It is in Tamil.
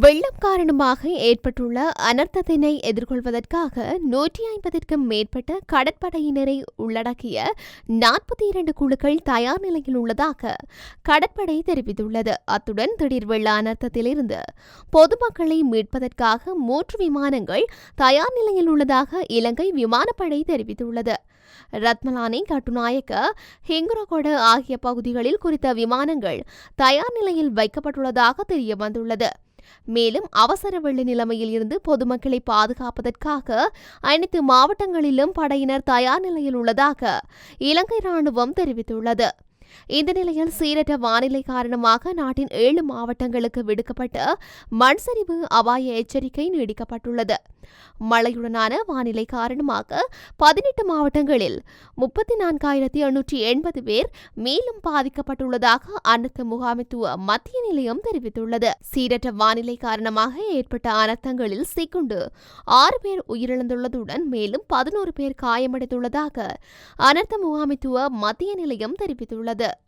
வெள்ளம் காரணமாக ஏற்பட்டுள்ள அனர்த்தத்தினை எதிர்கொள்வதற்காக நூற்றி ஐம்பதிற்கும் மேற்பட்ட கடற்படையினரை உள்ளடக்கிய நாற்பத்தி இரண்டு குழுக்கள் தயார் நிலையில் உள்ளதாக கடற்படை தெரிவித்துள்ளது. அத்துடன் திடீர் வெள்ள அனர்த்தத்திலிருந்து பொதுமக்களை மீட்பதற்காக மூன்று விமானங்கள் தயார் நிலையில் உள்ளதாக இலங்கை விமானப்படை தெரிவித்துள்ளது. ரத்மலானி கட்டுநாயக்க ஹிங்குரகொட ஆகிய பகுதிகளில் குறித்த விமானங்கள் தயார் நிலையில் வைக்கப்பட்டுள்ளதாக தெரியவந்துள்ளது. மேலும் அவசர வெள்ள நிலைமையில் இருந்து பொதுமக்களை பாதுகாப்பதற்காக அனைத்து மாவட்டங்களிலும் படையினர் தயார் நிலையில் உள்ளதாக இலங்கை ராணுவம் தெரிவித்துள்ளது. இந்த நிலையில் சீரற்ற வானிலை காரணமாக நாட்டின் ஏழு மாவட்டங்களுக்கு விடுக்கப்பட்ட மண்சரிவு அபாய எச்சரிக்கை நீடிக்கப்பட்டுள்ளது. மழையுடனான வானிலை காரணமாக பதினெட்டு மாவட்டங்களில் முப்பத்தி நான்காயிரத்தி எண்ணூற்றி எண்பது பேர் மேலும் பாதிக்கப்பட்டுள்ளதாக அனர்த்த முகாமைத்துவ மத்திய நிலையம் தெரிவித்துள்ளது. சீரற்ற வானிலை காரணமாக ஏற்பட்ட அனர்த்தங்களில் சிக்குண்டு ஆறு பேர் உயிரிழந்துள்ளதுடன் மேலும் பதினோரு பேர் காயமடைந்துள்ளதாக அனர்த்த முகாமைத்துவ மத்திய நிலையம் தெரிவித்துள்ளது. 的